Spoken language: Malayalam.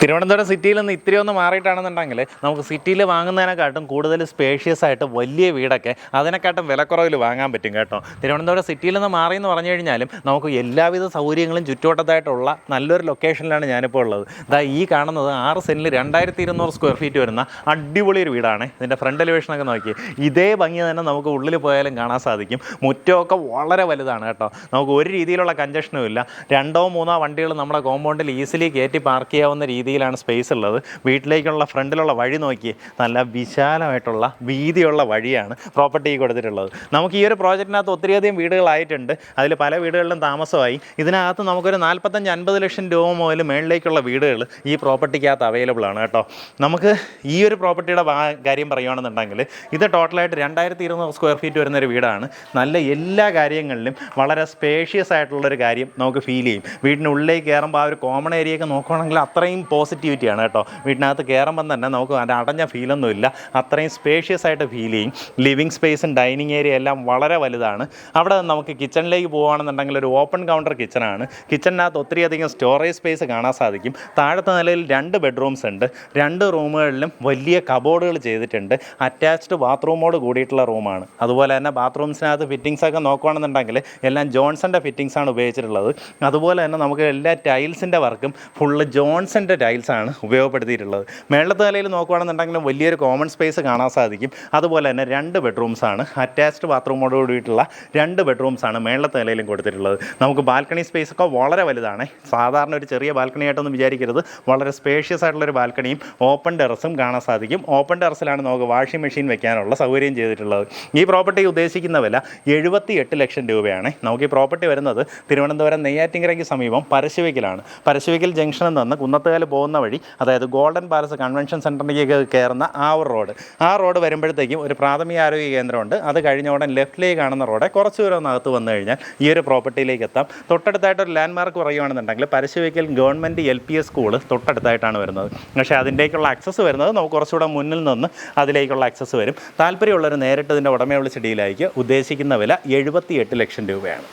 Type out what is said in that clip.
തിരുവനന്തപുരം സിറ്റിയിൽ നിന്ന് ഇത്തിരി ഒന്ന് മാറിയിട്ടാണെന്നുണ്ടെങ്കിൽ നമുക്ക് സിറ്റിയിൽ വാങ്ങുന്നതിനെക്കാട്ടും കൂടുതൽ സ്പേഷ്യസ് ആയിട്ട് വലിയ വീടൊക്കെ അതിനെക്കാട്ടും വിലക്കുറവിൽ വാങ്ങാൻ പറ്റും കേട്ടോ. തിരുവനന്തപുരം സിറ്റിയിൽ നിന്ന് മാറി എന്ന് പറഞ്ഞു കഴിഞ്ഞാലും നമുക്ക് എല്ലാവിധ സൗകര്യങ്ങളും ചുറ്റുവട്ടത്തായിട്ടുള്ള നല്ലൊരു ലൊക്കേഷനിലാണ് ഞാനിപ്പോൾ ഉള്ളത്. ഇതാ ഈ കാണുന്നത് ആറ് സെന്റിൽ രണ്ടായിരത്തി ഇരുന്നൂറ് സ്ക്വയർ ഫീറ്റ് വരുന്ന അടിപൊളി ഒരു വീടാണ്. ഇതിന്റെ ഫ്രണ്ട് എലിവേഷനൊക്കെ നോക്കി. ഇതേ ഭംഗി തന്നെ നമുക്ക് ഉള്ളിൽ പോയാലും കാണാൻ സാധിക്കും. മുറ്റമൊക്കെ വളരെ വലുതാണ് കേട്ടോ. നമുക്ക് ഒരു രീതിയിലുള്ള കഞ്ചക്ഷനും ഇല്ല. രണ്ടോ മൂന്നോ വണ്ടികൾ നമ്മുടെ കോമ്പൗണ്ടിൽ ഈസിലി കയറ്റി പാർക്ക് ചെയ്യാവുന്ന രീതിയിലാണ് സ്പേസ് ഉള്ളത്. വീട്ടിലേക്കുള്ള ഫ്രണ്ടിലുള്ള വഴി നോക്കി നല്ല വിശാലമായിട്ടുള്ള വീതിയുള്ള വഴിയാണ് പ്രോപ്പർട്ടി കൊടുത്തിട്ടുള്ളത്. നമുക്ക് ഈ ഒരു പ്രോജക്റ്റിനകത്ത് ഒത്തിരിയധികം വീടുകളായിട്ടുണ്ട്. അതിൽ പല വീടുകളിലും താമസമായി. ഇതിനകത്ത് നമുക്കൊരു നാൽപ്പത്തഞ്ച് അൻപത് ലക്ഷം രൂപ മുതൽ മേളിലേക്കുള്ള വീടുകൾ ഈ പ്രോപ്പർട്ടിക്കകത്ത് അവൈലബിൾ ആണ് കേട്ടോ. നമുക്ക് ഈ ഒരു പ്രോപ്പർട്ടിയുടെ കാര്യം പറയുകയാണെന്നുണ്ടെങ്കിൽ ഇത് ടോട്ടലായിട്ട് രണ്ടായിരത്തി ഇരുന്നൂറ് സ്ക്വയർ ഫീറ്റ് വരുന്നൊരു വീടാണ്. നല്ല എല്ലാ കാര്യങ്ങളിലും വളരെ സ്പേഷ്യസ് ആയിട്ടുള്ളൊരു കാര്യം നമുക്ക് ഫീൽ ചെയ്യും. വീടിനുള്ളിലേക്ക് കയറുമ്പോൾ ആ ഒരു കോമൺ ഏരിയ ഒക്കെ നോക്കുകയാണെങ്കിൽ അത്രയും പോസിറ്റിവിറ്റിയാണ് കേട്ടോ. വീട്ടിനകത്ത് കയറുമ്പം തന്നെ നമുക്ക് അടഞ്ഞ ഫീലൊന്നുമില്ല അത്രയും സ്പേഷ്യസ് ആയിട്ട് ഫീൽ ചെയ്യും. ലിവിങ് സ്പേസും ഡൈനിങ് ഏരിയ എല്ലാം വളരെ വലുതാണ്. അവിടെ നമുക്ക് കിച്ചണിലേക്ക് പോകുകയാണെന്നുണ്ടെങ്കിൽ ഒരു ഓപ്പൺ കൗണ്ടർ കിച്ചണാണ് കിച്ചണിനകത്ത് ഒത്തിരിയധികം സ്റ്റോറേജ് സ്പേസ് കാണാൻ സാധിക്കും. താഴത്തെ നിലയിൽ രണ്ട് ബെഡ്റൂംസ് ഉണ്ട്. രണ്ട് റൂമുകളിലും വലിയ കബോർഡുകൾ ചെയ്തിട്ടുണ്ട്. അറ്റാച്ച്ഡ് ബാത്റൂമോട് കൂടിയിട്ടുള്ള റൂമാണ് അതുപോലെ തന്നെ ബാത്റൂംസിനകത്ത് ഫിറ്റിങ്സ് ഒക്കെ നോക്കുകയാണെന്നുണ്ടെങ്കിൽ എല്ലാം ജോൺസന്റെ ആണ് ഉപയോഗിച്ചിട്ടുള്ളത്. അതുപോലെ തന്നെ നമുക്ക് എല്ലാ ടൈൽസിന്റെ വർക്കും ഫുള്ള് ജോൺസന്റെ ആണ് ഉപയോഗപ്പെടുത്തിയിട്ടുള്ളത്. മേളത്തെ നിലയിൽ നോക്കുകയാണെന്നുണ്ടെങ്കിലും വലിയൊരു കോമൺ സ്പേസ് കാണാൻ സാധിക്കും. അതുപോലെ തന്നെ രണ്ട് ബെഡ്റൂംസാണ് അറ്റാച്ച്ഡ് ബാത്റൂമോട് കൂടിയിട്ടുള്ള രണ്ട് ബെഡ്റൂംസാണ് മേളത്തെ നിലയിലും കൊടുത്തിട്ടുള്ളത്. നമുക്ക് ബാൽക്കണി സ്പേസ് ഒക്കെ വളരെ വലുതാണ്. സാധാരണ ഒരു ചെറിയ ബാൽക്കണി ആയിട്ടൊന്നും വിചാരിക്കരുത്. വളരെ സ്പേഷ്യസ് ആയിട്ടുള്ളൊരു ബാൽക്കണിയും ഓപ്പൺ ടെറസും കാണാൻ സാധിക്കും. ഓപ്പൺ ടെറസിലാണ് നമുക്ക് വാഷിംഗ് മെഷീൻ വെക്കാനുള്ള സൗകര്യം ചെയ്തിട്ടുള്ളത്. ഈ പ്രോപ്പർട്ടി ഉദ്ദേശിക്കുന്ന വില എഴുപത്തി എട്ട് ലക്ഷം രൂപയാണ്. നമുക്ക് ഈ പ്രോപ്പർട്ടി വരുന്നത് തിരുവനന്തപുരം നെയ്യാറ്റിങ്കരയ്ക്ക് സമീപം പരശുവയ്ക്കലാണ് പരശുവയ്ക്കൽ ജംഗ്ഷനിൽ നിന്ന് കുന്നത്തുകാൽ പോകുന്ന വഴി അതായത് ഗോൾഡൻ പാലസ് കൺവെൻഷൻ സെന്ററിലേക്ക് കയറുന്ന ആ ഒരു റോഡ്. ആ റോഡ് വരുമ്പോഴത്തേക്കും ഒരു പ്രാഥമിക ആരോഗ്യ കേന്ദ്രമുണ്ട്. അത് കഴിഞ്ഞ ഉടൻ ലെഫ്റ്റിലേക്ക് കാണുന്ന റോഡ്. കുറച്ച് ദൂരം അകത്ത് വന്നു കഴിഞ്ഞാൽ ഈ ഒരു പ്രോപ്പർട്ടിയിലേക്ക് എത്താം. തൊട്ടടുത്തായിട്ട് ഒരു ലാൻഡ് മാർക്ക് പറയുകയാണെന്നുണ്ടെങ്കിൽ Parassuvaikkal government L P S school തൊട്ടടുത്തായിട്ടാണ് വരുന്നത്. പക്ഷേ അതിന്റേക്കുള്ള ആക്സസ് വരുന്നത് നമുക്ക് കുറച്ചുകൂടെ മുന്നിൽ നിന്ന് അതിലേക്കുള്ള ആക്സസ് വരും. താല്പര്യമുള്ളവർ നേരിട്ട് ഇതിന്റെ ഉടമയുള്ള വിളിച്ച് ഡീലായിരിക്കും ഉദ്ദേശിക്കുന്ന വില എഴുപത്തി എട്ട് ലക്ഷം രൂപയാണ്.